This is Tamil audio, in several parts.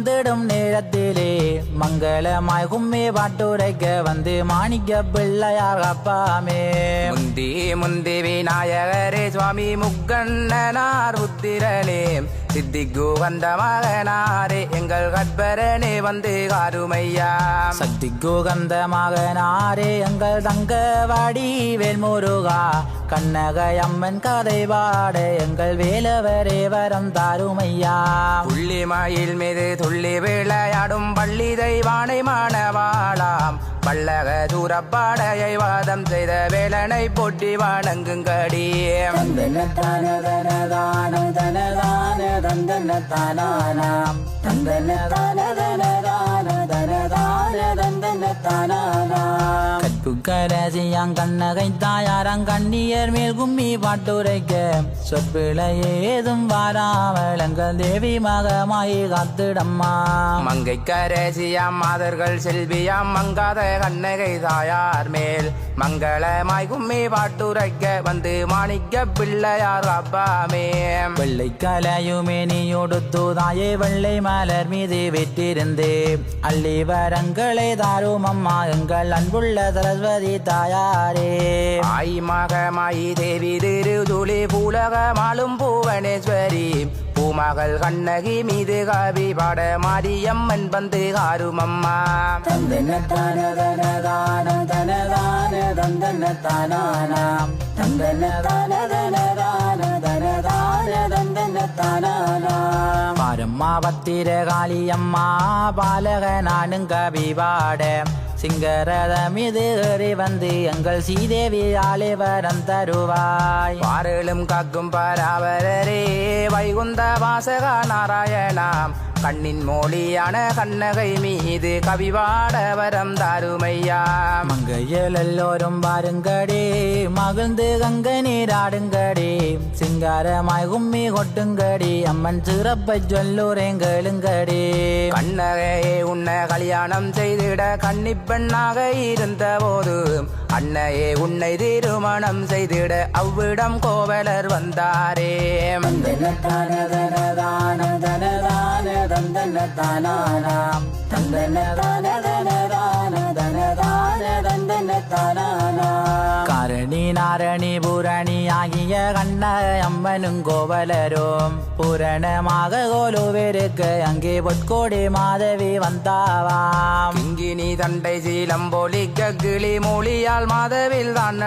வந்திடும் நேரத்திலே மங்களமாய் கும்மே பாட்டுரைக்க வந்து மாணிக்க பிள்ளையார் அப்பாமே. முந்தி முந்தி விநாயகரே சுவாமி முக்கண்ணனார் உத்திரனே சித்திக்கு வந்த மகனாரே எங்கள் கற்பரனே வந்து காருமையா. சக்தி கோகந்த மகனாரே எங்கள் தங்கவாடி வேல்முருகா. கண்ணகை அம்மன் கதை பாட எங்கள் வேலவரே வரம் தாருமையா. புள்ளி மயில் மீது துள்ளி விளையாடும் பள்ளி தெய்வானை மாணவாளாம். பல்லக தூரப்பாடையை வாதம் செய்த வேலனை போட்டி வணங்குங்கடியே தந்தன தான தன தான தந்தன தானானாம் தந்தன தான தன தான தன தான தந்தன தானானாம் கற்புக்கரசியாங் கண்ணகை தாயாரங் கண்ணியர் மேல் கும்மி பாட்டுரைக்க. சொற்பிழை ஏதும் வாராமல் எங்கள் தேவி மகமாயி காத்திடம்மா. மங்கை கரசியாம் மாதர்கள் செல்வியாம் மங்காத கண்ணகை தாயார் மேல். மங்களமாய் கும்மி பாட்டுரைக்க வந்து மாணிக்க பிள்ளையார் அப்பாமே வெள்ளை கலையுமே நீயொடுத்து தாயே வெள்ளை மலர் மீது வெற்றிருந்து அள்ளி வரங்களை தாரும் அம்மா எங்கள் அன்புள்ள சரஸ்வதி தாயாரே. ஆய் மகமாயி தேவி திரு துளி பூலகமாலும் பூவனேஸ்வரி. பூமகள் கண்ணகி மீது காவி பாட மாரியம்மன் வந்து காருமம்மா தந்தன தான தன தான தன தான தந்தன தானானாம் பத்திர காளியம்மா பாலக நானும் கவிபாட சிங்கரதம் இது ஏறி வந்து எங்கள் சீதேவி ஆளே வரம் தருவாய். பாரலும் காக்கும் பராவரரே வைகுந்த வாசக நாராயணாம். கண்ணின் மொழியான கண்ணகை மீது கவிவாட வரம் தாருமையா. மங்கையல் எல்லோரும் பாருங்கடி மகிழ்ந்து கங்கை நீராடுங்கடி சிங்காரமாய் கும்மி கொட்டுங்கடி அம்மன் சிறப்பை சொல்லூரேன் கேளுங்கடி. கண்ணகையே உன்னை கல்யாணம் செய்திட கன்னி பெண்ணாக இருந்த போது அன்னையே உன்னை திருமணம் செய்திட அவ்விடம் கோவலர் வந்தாரே. காரணி நாரணி பூரணி ஆகிய கண்ண அம்மனும் கோவலரும். பூரணமாக கோலுவிருக்கு. அங்கே பொற்கோடி மாதவி வந்தாவாம். கிங்கினி தண்டை சீலம் பொலிக்க கிளி மொழியால் மாதவில் தான்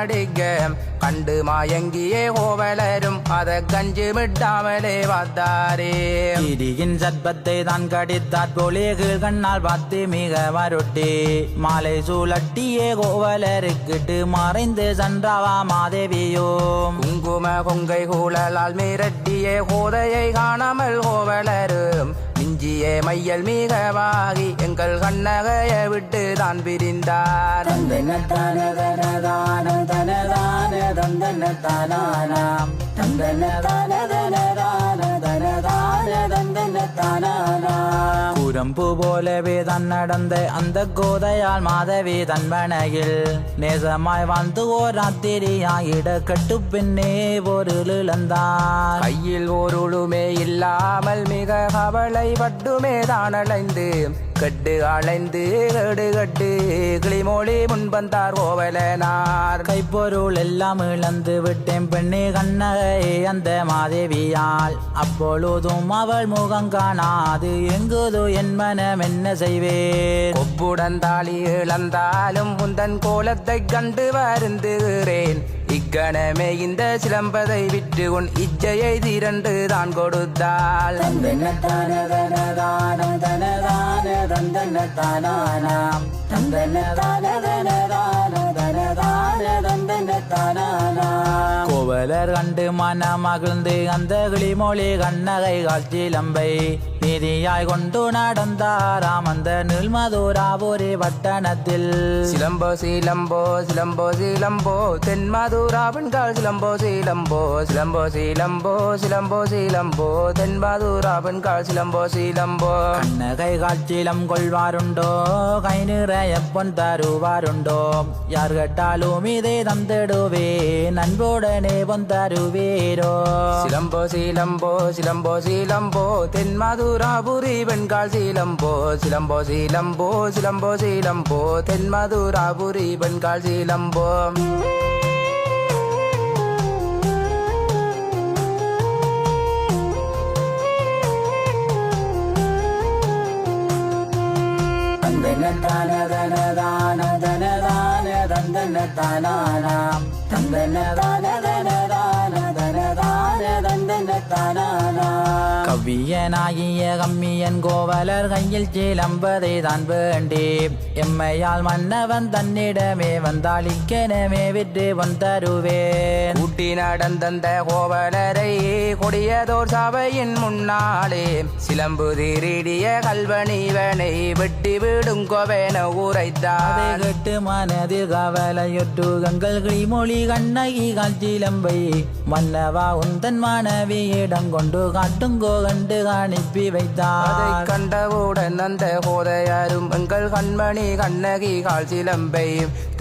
மாயங்கியே கோவலரும் அத கஞ்சு விட்டாமலே வந்தாரே கிரியின் சர்ப்பத்தை தான் கடித்தாற் போலே கண்ணால் பார்த்து மிக மருட்டி மாலை சூழட்டியே கோவலருக்கிட்டு மறைந்து சென்றாவா மாதேவியும் குங்கும கொங்கை கூழலால் மிரட்டியே கோதையை காணாமல் கோவலரும் மிஞ்சியே மையல் மிகவாகி எங்கள் கண்ணகைய விட்டு தான் பிரிந்தார் தந்தன தான குரம்பு போலவே தான் நடந்த அந்த கோதையால் மாதவி தன்மனையில் நேசமாய் வாழ்ந்து ஓர் ராத்திரியாயிட கட்டு பின்னே ஒரு இழந்தான் கையில் ஓருளுமே இல்லாமல் மிக கவலை பட்டுமே தான் அலைந்து கட்டு அலைந்து கடு கட்டு கிளிமொழி முன்பந்தார் கோவலனார் கைப்பொருள் எல்லாம் இழந்து விட்டேன் பெண்ணே கண்ணகை அந்த மாதேவியால் அப்பொழுதும் அவள் முகம் காணாது. எங்குதோ என் மனம் என்ன செய்வேன்? கொப்புடன் தாலி இழந்தாலும் உந்தன் கோலத்தை கண்டு வருந்துகிறேன். இக்கணமே இந்த சிலம்பதை விட்டு உன் இச்சையை திரண்டு தான் கொடுத்தாள். தந்தன கோவலர் கண்டு மன மகிழ்ந்து அந்த கிளிமொழி கண்ணகை காட்சிலம்பை நீதியாய் கொண்டு நடந்தாராம் அந்த நில்மதுராபுரி பட்டணத்தில் சிலம்போ சீலம்போ சிலம்போ சீலம்போ தென்மாதுராவின் கால் சிலம்போ சீலம்போ சிலம்போ சீலம்போ சிலம்போ சீலம்போ தென்மாதுராவின் கால் சிலம்போ சீலம்போ கண்ணகை காட்சிலம் கொள்வாருண்டோ கை நிறைய பொன் தருவாருண்டோ யார் கேட்டாலும் இதை தந்திடுவே நண்புடனே பொன் தருவீரோ சிலம்போ சீலம்போ சிலம்போ சீலம்போ தென்மாதுரா மதுராபுரி பெண்கால் சீலம்போ சிலம்போ சீலம்போ சிலம்போ சீலம்போ. தென் மதுராபுரி பெண்கால் சீலம்போ. தந்தன தான தன தன தந்தன தானானாம் தந்தன தான தன கவ்வியனாகிய கம்மியன் கோவலர் கையில் சிலம்பதை தான் வேண்டி எம்மையால் மன்னவன் தன்னிடமே வந்தாளிக்கெனவே விட்டு வந்தருவேன் கூட்டி நடந்தந்த கோவலரை கொடியதோர் சபையின் முன்னாலே சிலம்பு திருடிய கல்வனிவனை வெட்டி விடும் கோவேன அதை உரைத்தார் கேட்டு மனதில் கவலையொட்டு கங்கள் கிளிமொழி கண்ணகி காட்சிலம்பை மன்னவா உந்தன் மாணவியிடம் கொண்டு காட்டுங்கோ கண்டு அனுப்பி வைத்தார். கண்டவுடன் அந்த கோதையாரும் எங்கள் கண்மணி கண்ணகி கால் சிலம்பை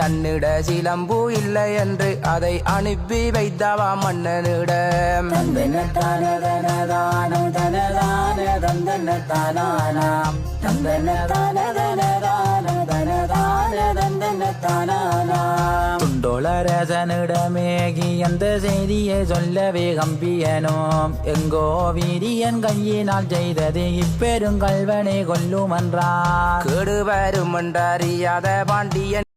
தன்னிட சிலம்பு இல்லை என்று அதை அனுப்பி வைத்தவா மன்னனிடம். தந்தன தான தன தானம் தன தான சோழரசனிடமேகி தானானாம் அந்த செய்தியை சொல்லவே கம்பியனோம்? எங்கோ வீரியன் கையினால் செய்தது இப்பெருங்கல்வனை கொல்லுமன்றார். கெடுவரும் என்றறியாத பாண்டியன்